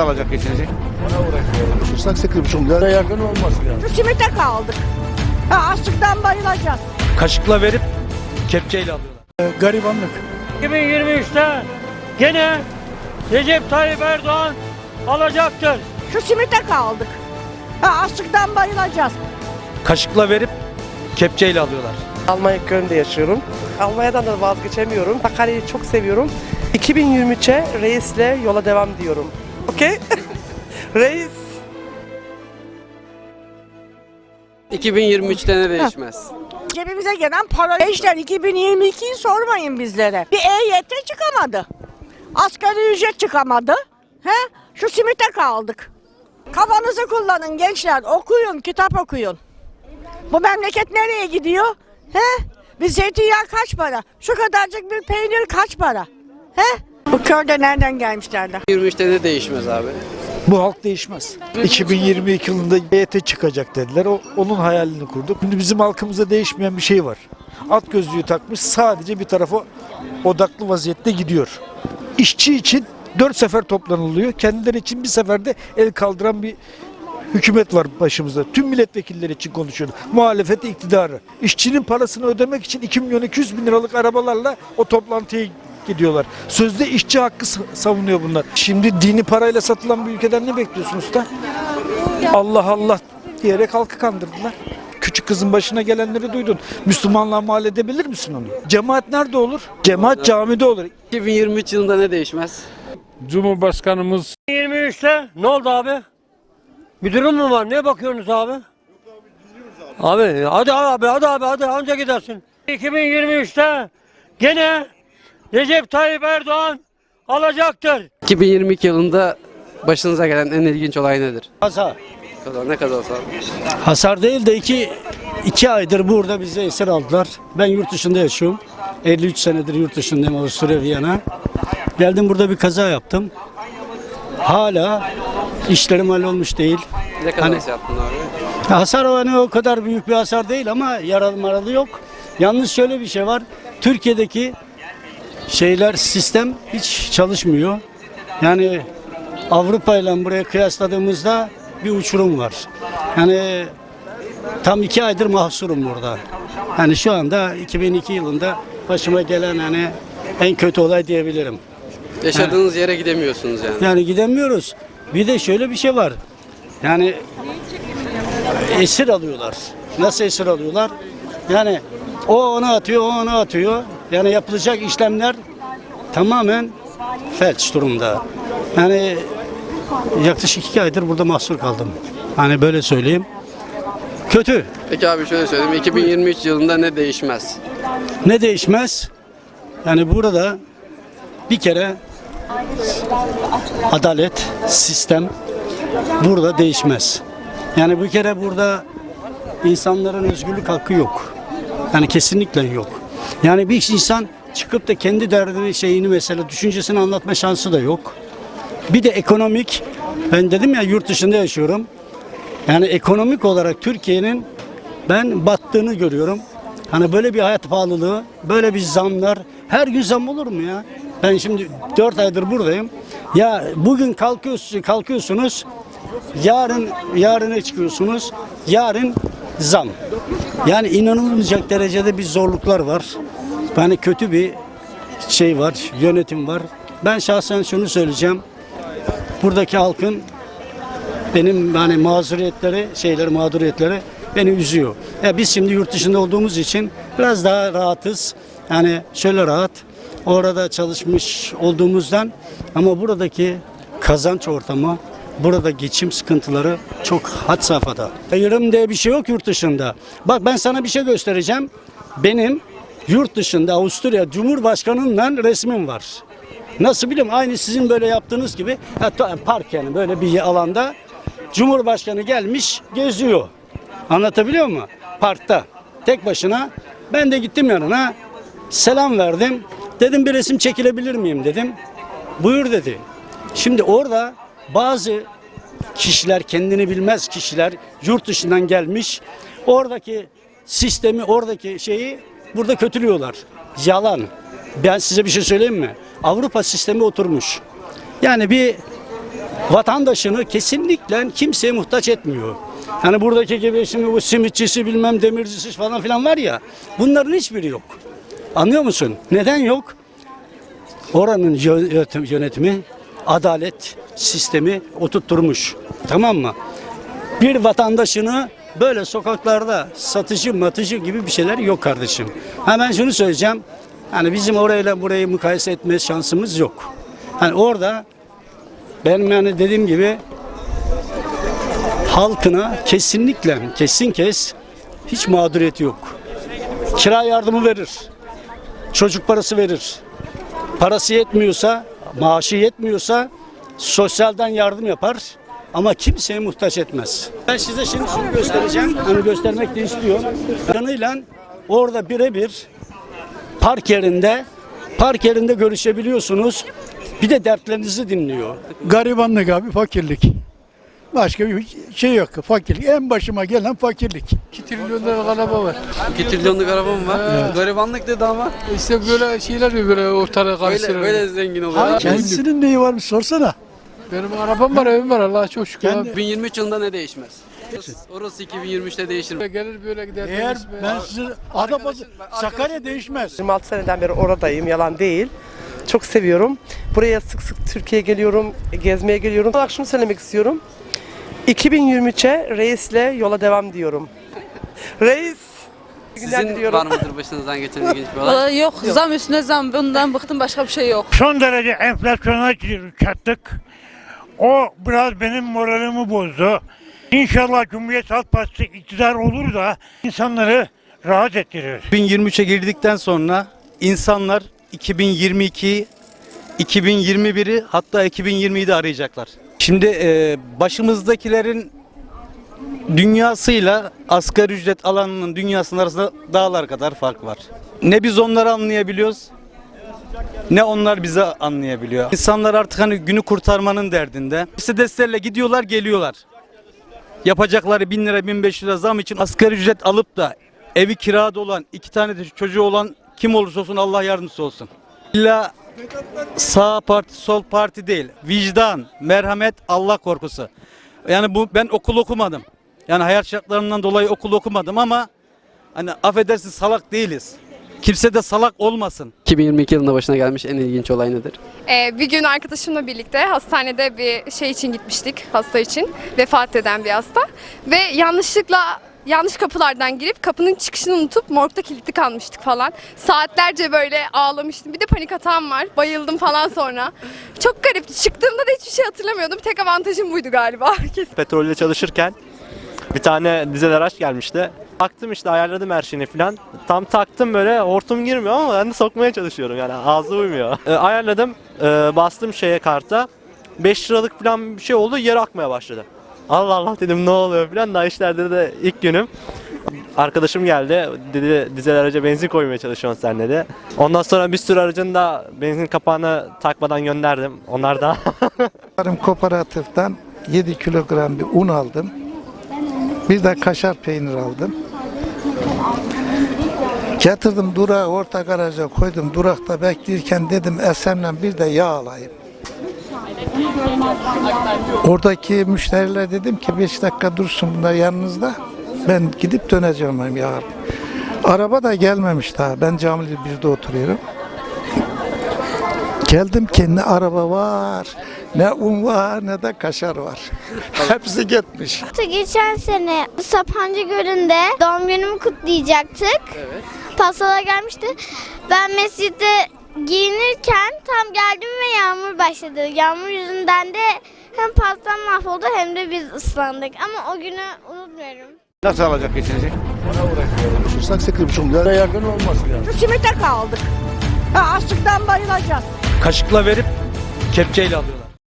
alacak geçinecek? Islak sekli bir milyar. yakın olmaz yani. Şu simite kaldık. Ha, açlıktan bayılacağız. Kaşıkla verip kepçeyle alıyorlar. Garibanlık. 2023'te gene Recep Tayyip Erdoğan alacaktır. Şu simite kaldık. Ha, açlıktan bayılacağız. Kaşıkla verip kepçeyle alıyorlar. Almanya Köln'de yaşıyorum. Almanya'dan da vazgeçemiyorum. Sakarya'yı çok seviyorum. 2023'e reisle yola devam diyorum. Okey? Reis. 2023'te ne değişmez? Cebimize gelen para. Gençler 2022'yi sormayın bizlere. Bir EYT çıkamadı. Asgari ücret çıkamadı. He? Şu simite kaldık. Kafanızı kullanın gençler. Okuyun, kitap okuyun. Bu memleket nereye gidiyor? He? Bir zeytinyağı kaç para? Şu kadarcık bir peynir kaç para? He? Bu köyde nereden gelmişlerdi? 2023'te ne değişmez abi? Bu halk değişmez. 2022 yılında EYT çıkacak dediler. O, onun hayalini kurduk. Şimdi bizim halkımızda değişmeyen bir şey var. At gözlüğü takmış sadece bir tarafa odaklı vaziyette gidiyor. İşçi için dört sefer toplanılıyor. Kendileri için bir seferde el kaldıran bir hükümet var başımızda. Tüm milletvekilleri için konuşuyorum. Muhalefet iktidarı. İşçinin parasını ödemek için 2 milyon 200 bin liralık arabalarla o toplantıya gidiyorlar. Sözde işçi hakkı sa- savunuyor bunlar. Şimdi dini parayla satılan bir ülkeden ne bekliyorsun usta? Allah Allah diyerek halkı kandırdılar. Küçük kızın başına gelenleri duydun. Müslümanlığa mal edebilir misin onu? Cemaat nerede olur? Cemaat camide olur. 2023 yılında ne değişmez? Cumhurbaşkanımız 23'te ne oldu abi? Bir durum mu var? Ne bakıyorsunuz abi? Abi hadi abi hadi abi hadi anca gidersin. 2023'te gene Recep Tayyip Erdoğan alacaktır. 2022 yılında başınıza gelen en ilginç olay nedir? Hasar. Kadar ne kadar olsa. Hasar değil de iki, iki aydır burada bize esir aldılar. Ben yurt dışında yaşıyorum. 53 senedir yurt dışındayım Avusturya Viyana. Geldim burada bir kaza yaptım. Hala işlerim hallolmuş değil. Ne kadar Hani- yaptın abi? Hasar hani o kadar büyük bir hasar değil ama yaralı maralı yok. Yalnız şöyle bir şey var. Türkiye'deki şeyler sistem hiç çalışmıyor. Yani Avrupa ile buraya kıyasladığımızda bir uçurum var. Yani tam iki aydır mahsurum burada. Yani şu anda 2002 yılında başıma gelen hani en kötü olay diyebilirim. Yaşadığınız yere gidemiyorsunuz yani. Yani gidemiyoruz. Bir de şöyle bir şey var. Yani esir alıyorlar. Nasıl esir alıyorlar? Yani o ona atıyor, o ona atıyor. Yani yapılacak işlemler tamamen felç durumda. Yani yaklaşık iki aydır burada mahsur kaldım. Hani böyle söyleyeyim. Kötü. Peki abi şöyle söyleyeyim. 2023 yılında ne değişmez? Ne değişmez? Yani burada bir kere adalet, sistem burada değişmez. Yani bir kere burada insanların özgürlük hakkı yok. Yani kesinlikle yok. Yani bir insan çıkıp da kendi derdini, şeyini mesela düşüncesini anlatma şansı da yok. Bir de ekonomik, ben dedim ya yurt dışında yaşıyorum. Yani ekonomik olarak Türkiye'nin ben battığını görüyorum. Hani böyle bir hayat pahalılığı, böyle bir zamlar, her gün zam olur mu ya? Ben şimdi 4 aydır buradayım. Ya bugün kalkıyorsunuz, kalkıyorsunuz, yarın yarına çıkıyorsunuz, yarın zam. Yani inanılmayacak derecede bir zorluklar var. Yani kötü bir şey var, yönetim var. Ben şahsen şunu söyleyeceğim. Buradaki halkın benim hani mazuriyetleri, şeyleri, mağduriyetleri beni üzüyor. Ya biz şimdi yurt dışında olduğumuz için biraz daha rahatız. Yani şöyle rahat. Orada çalışmış olduğumuzdan ama buradaki kazanç ortamı, burada geçim sıkıntıları çok had safhada. Ayrım diye bir şey yok yurt dışında. Bak ben sana bir şey göstereceğim. Benim yurt dışında Avusturya Cumhurbaşkanı'nın resmim var. Nasıl bileyim aynı sizin böyle yaptığınız gibi park yani böyle bir alanda Cumhurbaşkanı gelmiş geziyor. Anlatabiliyor muyum? Parkta tek başına ben de gittim yanına selam verdim. Dedim bir resim çekilebilir miyim dedim. Buyur dedi. Şimdi orada bazı kişiler kendini bilmez kişiler yurt dışından gelmiş. Oradaki sistemi, oradaki şeyi burada kötülüyorlar. Yalan. Ben size bir şey söyleyeyim mi? Avrupa sistemi oturmuş. Yani bir vatandaşını kesinlikle kimseye muhtaç etmiyor. Hani buradaki gibi şimdi bu simitçisi bilmem demircisi falan filan var ya bunların hiçbiri yok. Anlıyor musun? Neden yok? Oranın yö- yönetim- yönetimi adalet sistemi oturtturmuş. Tamam mı? Bir vatandaşını böyle sokaklarda satıcı matıcı gibi bir şeyler yok kardeşim. Hemen şunu söyleyeceğim. Hani bizim orayla burayı mukayese etme şansımız yok. Hani orada benim yani dediğim gibi halkına kesinlikle kesin kes hiç mağduriyeti yok. Kira yardımı verir. Çocuk parası verir. Parası yetmiyorsa, maaşı yetmiyorsa sosyalden yardım yapar ama kimseye muhtaç etmez. Ben size şimdi şunu göstereceğim. Hani göstermek de istiyorum. Kanıyla orada birebir park yerinde park yerinde görüşebiliyorsunuz. Bir de dertlerinizi dinliyor. Garibanlık abi fakirlik. Başka bir şey yok. Fakirlik. En başıma gelen fakirlik. 2 trilyon araba var. 2 trilyonluk arabam var. Garibanlık dedi ama İşte böyle şeyler böyle ortalığı böyle, karıştırıyor. böyle zengin oluyor. Kendisinin neyi varmış sorsana. Benim arabam var, evim var Allah'a çok şükür. abi. 2023 yılında ne değişmez? Orası 2023'te değişir mi? Gelir böyle gider. Eğer deriz be. ben size Adapazarı, Sakarya değişmez. 26 seneden beri oradayım, yalan değil. Çok seviyorum. Buraya sık sık Türkiye'ye geliyorum, gezmeye geliyorum. Olarak şunu söylemek istiyorum. 2023'e reisle yola devam diyorum. Reis! iyi günler Sizin diliyorum. var mıdır başınızdan geçen ilginç bir olay? Vallahi yok zam üstüne zam bundan bıktım başka bir şey yok. Son derece enflasyona çattık. O biraz benim moralimi bozdu. İnşallah Cumhuriyet Halk Partisi iktidar olur da insanları rahat ettirir. 2023'e girdikten sonra insanlar 2022 2021'i hatta 2020'yi de arayacaklar. Şimdi e, başımızdakilerin dünyasıyla asgari ücret alanının dünyasının arasında dağlar kadar fark var. Ne biz onları anlayabiliyoruz ne onlar bizi anlayabiliyor. İnsanlar artık hani günü kurtarmanın derdinde. Mercedeslerle gidiyorlar geliyorlar. Yapacakları 1000 lira 1500 lira zam için asgari ücret alıp da evi kirada olan iki tane de çocuğu olan kim olursa olsun Allah yardımcısı olsun. İlla sağ parti sol parti değil. Vicdan, merhamet, Allah korkusu. Yani bu ben okul okumadım. Yani hayat şartlarından dolayı okul okumadım ama hani affedersin salak değiliz. Kimse de salak olmasın. 2022 yılında başına gelmiş en ilginç olay nedir? Ee, bir gün arkadaşımla birlikte hastanede bir şey için gitmiştik hasta için vefat eden bir hasta ve yanlışlıkla yanlış kapılardan girip kapının çıkışını unutup morgda kilitli kalmıştık falan. Saatlerce böyle ağlamıştım. Bir de panik atağım var. Bayıldım falan sonra. Çok garipti. Çıktığımda da hiçbir şey hatırlamıyordum. Tek avantajım buydu galiba. Kesin. Petrolde çalışırken bir tane dizel araç gelmişti. Taktım işte ayarladım her şeyini falan. Tam taktım böyle hortum girmiyor ama ben de sokmaya çalışıyorum yani ağzı uymuyor. E, ayarladım e, bastım şeye karta. 5 liralık falan bir şey oldu yere akmaya başladı. Allah Allah dedim ne oluyor falan daha işlerde de ilk günüm. Arkadaşım geldi dedi dizel araca benzin koymaya çalışıyorsun sen dedi. Ondan sonra bir sürü aracın da benzin kapağını takmadan gönderdim. Onlar da Tarım kooperatiften 7 kilogram bir un aldım. Bir de kaşar peynir aldım. Getirdim durağı orta garaja koydum. Durakta bekleyirken dedim Esem'le bir de yağ alayım. Oradaki müşteriler dedim ki 5 dakika dursun bunlar yanınızda. Ben gidip döneceğim yarın. Araba da gelmemiş daha. Ben Camili 1'de oturuyorum. Geldim ki ne araba var, ne un var, ne de kaşar var. Hepsi gitmiş. Geçen sene Sapancı Gölü'nde doğum günümü kutlayacaktık. Evet. Pastalar gelmişti. Ben mescitte giyinirken tam geldim ve yağmur başladı. Yağmur yüzünden de hem pastam mahvoldu hem de biz ıslandık. Ama o günü unutmuyorum. Nasıl alacak geçecek? Konuşursak 8,5 milyara yakın olmaz yani. Şu simite kaldık. Ha, açlıktan bayılacağız. Kaşıkla verip kepçeyle alıyorlar.